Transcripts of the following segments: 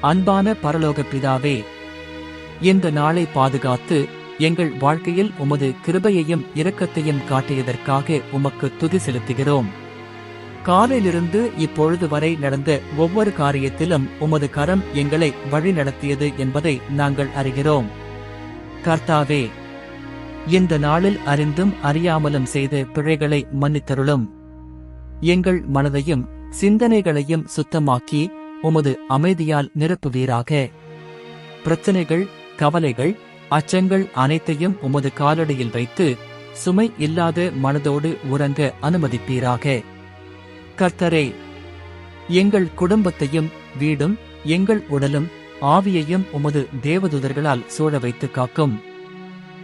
அன்பான பரலோக பிதாவே இந்த நாளை பாதுகாத்து எங்கள் வாழ்க்கையில் உமது கிருபையையும் இரக்கத்தையும் காட்டியதற்காக உமக்கு துதி செலுத்துகிறோம். காலையிலிருந்து இப்பொழுது வரை நடந்த ஒவ்வொரு காரியத்திலும் உமது கரம் எங்களை வழிநடத்தியது என்பதை நாங்கள் அறிகிறோம். கர்த்தாவே இந்த நாளில் அறிந்தும் அறியாமலும் செய்த பிழைகளை மன்னித்தருளும். எங்கள் மனதையும் சிந்தனைகளையும் சுத்தமாக்கி உமது அமைதியால் நிரப்புவீராக. பிரச்சனைகள் கவலைகள் அச்சங்கள் அனைத்தையும் உமது காலடியில் வைத்து சுமை இல்லாத மனதோடு உறங்க அனுமதிப்பீராக. கர்த்தரே எங்கள் குடும்பத்தையும் வீடும் எங்கள் உடலும் ஆவியையும் உமது தேவதூதர்களால் சூழ வைத்து காக்கும்.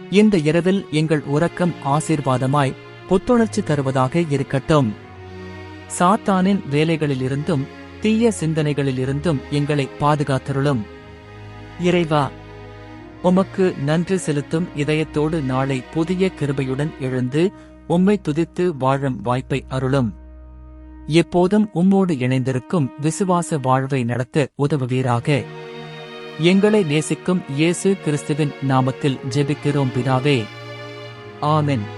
இந்த இரவில் எங்கள் உறக்கம் ஆசீர்வாதமாய் புத்துணர்ச்சி தருவதாக இருக்கட்டும். சாத்தானின் வேலைகளிலிருந்தும் தீய சிந்தனைகளிலிருந்தும் எங்களை பாதுகாத்தருளும். இறைவா உமக்கு நன்றி செலுத்தும் இதயத்தோடு நாளை புதிய கிருபையுடன் எழுந்து உம்மை துதித்து வாழும் வாய்ப்பை அருளும். எப்போதும் உம்மோடு இணைந்திருக்கும் விசுவாச வாழ்வை நடத்த உதவுவீராக. எங்களை நேசிக்கும் இயேசு கிறிஸ்துவின் நாமத்தில் ஜெபிக்கிறோம் பிதாவே. ஆமென்.